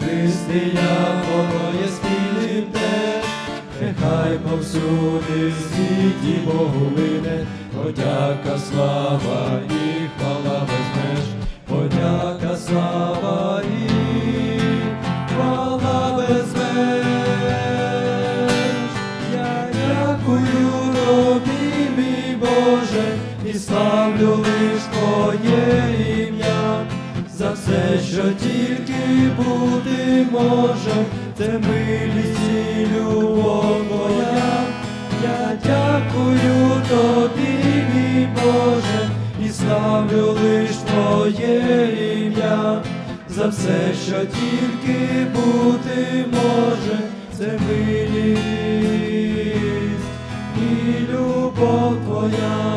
християн воно є спільним теж. Нехай повсюди світі Богу лине, подяка, слава і хвала без меж, подяка, слава і хвала без меж. Я дякую тобі, мій Боже, і славлю лиш Твоє ім'я, що тільки бути може, це милість і любов Твоя. Я дякую тобі, мій Боже, і славлю лиш Твоє ім'я, за все, що тільки бути може, це милість і любов Твоя.